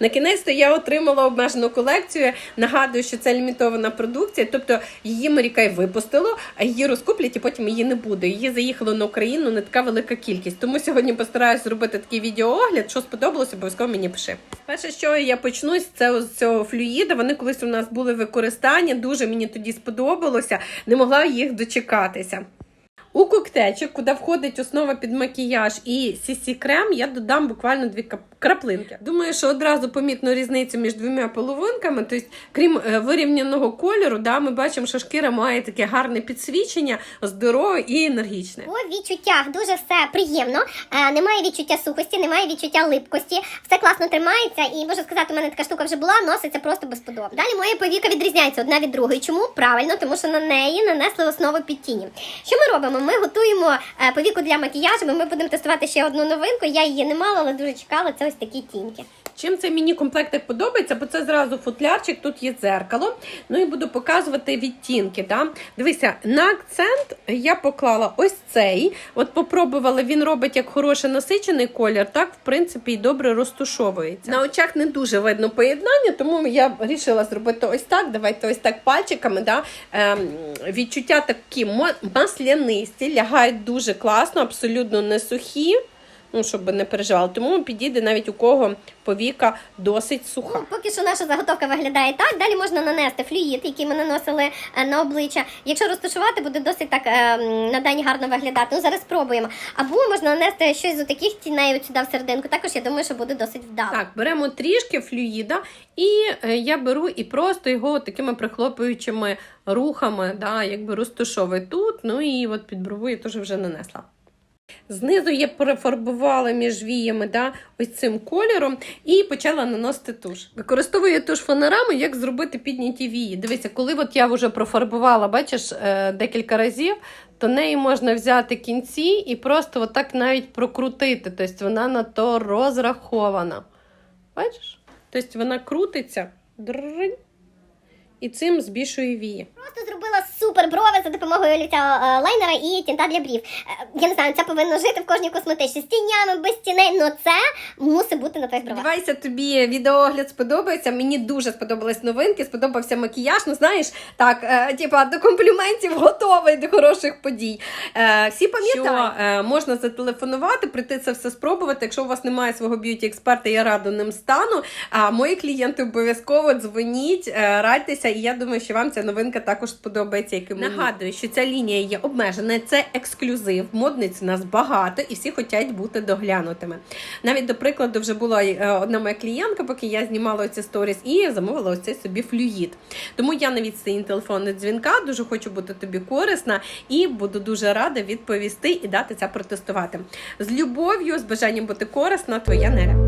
На кінець то я отримала обмежену колекцію. Нагадую, що це лімітована продукція, тобто її Марікай випустило, а її розкуплять і потім її не буде. Її заїхало на Україну не така велика кількість. Тому сьогодні постараюсь зробити такий відеоогляд. Що сподобалося, обов'язково мені пиши. Перше, що я почну з цього, з цього флюїда. Вони колись у нас були в використанні. Дуже мені тоді сподобалося. Не могла їх дочекатися. У коктейльчик, куди входить основа під макіяж і сісі крем, я додам буквально дві краплинки. Думаю, що одразу помітно різницю між двома половинками. Тобто, крім е, вирівняного кольору, да, ми бачимо, що шкіра має таке гарне підсвічення, здорове і енергічне. По відчуттях дуже все приємно. Е, немає відчуття сухості, немає відчуття липкості. Все класно тримається, і можу сказати, у мене така штука вже була, носиться просто безподобно. Далі моя повіка відрізняється одна від другої. Чому? Правильно, тому що на неї нанесли основу під тіні. Що ми робимо? Ми готуємо е, повіку для макіяжу. Ми будемо тестувати ще одну новинку. Я її не мала, але дуже чекала. Це ось такі тіньки. Чим цей міні-комплектик подобається, бо це зразу футлярчик, тут є дзеркало. Ну і буду показувати відтінки. Да? Дивися, на акцент я поклала ось цей. От попробувала, він робить як хороший насичений колір, так, в принципі, і добре розтушовується. На очах не дуже видно поєднання, тому я вирішила зробити ось так. Давайте ось так пальчиками. Да? Ем, відчуття такі маслянисті, лягають дуже класно, абсолютно не сухі. Ну, щоб не переживали. Тому підійде навіть у кого повіка досить суха. Ну, поки що наша заготовка виглядає так. Далі можна нанести флюїд, який ми наносили е, на обличчя. Якщо розташувати, буде досить так е, на день гарно виглядати. Ну зараз спробуємо. Або можна нанести щось з таких тіней от сюди в серединку. Також я думаю, що буде досить вдало. Так, беремо трішки флюїда, і е, я беру і просто його такими прихлопуючими рухами, да, якби розташовую тут. Ну і от під брову я теж вже нанесла. Знизу я перефарбувала між віями да, ось цим кольором і почала наносити туш. Використовую туш фонарами, як зробити підняті вії. Дивися, коли от я вже профарбувала, бачиш, е, декілька разів, то неї можна взяти кінці і просто отак навіть прокрутити. Тобто вона на то розрахована. Бачиш? Тобто вона крутиться і цим збільшує вії. Просто брови за допомогою олівця е, лайнера і тінта для брів. Е, Я не знаю, це повинно жити в кожній косметичці з тінями, без тіней, але це мусить бути на твоїх бровах. Сподіваюся, тобі відеоогляд сподобається. Мені дуже сподобались новинки, сподобався макіяж. Ну знаєш, так, е, типа до компліментів готовий до хороших подій. Е, всі пам'ятають, що е, можна зателефонувати, прийти це все спробувати. Якщо у вас немає свого б'юті експерта, я рада ним стану. А мої клієнти обов'язково дзвоніть, е, радьтеся, і я думаю, що вам ця новинка також сподобається. Як мені. Нагадую, що ця лінія є обмежена, це ексклюзив. Модниць у нас багато, і всі хочуть бути доглянутими. Навіть до прикладу, вже була е, одна моя клієнтка, поки я знімала ці сторіс, і замовила ось цей собі флюїд. Тому я на відстані телефонного дзвінка дуже хочу бути тобі корисна і буду дуже рада відповісти і дати це протестувати. З любов'ю, з бажанням бути корисна, твоя Неля.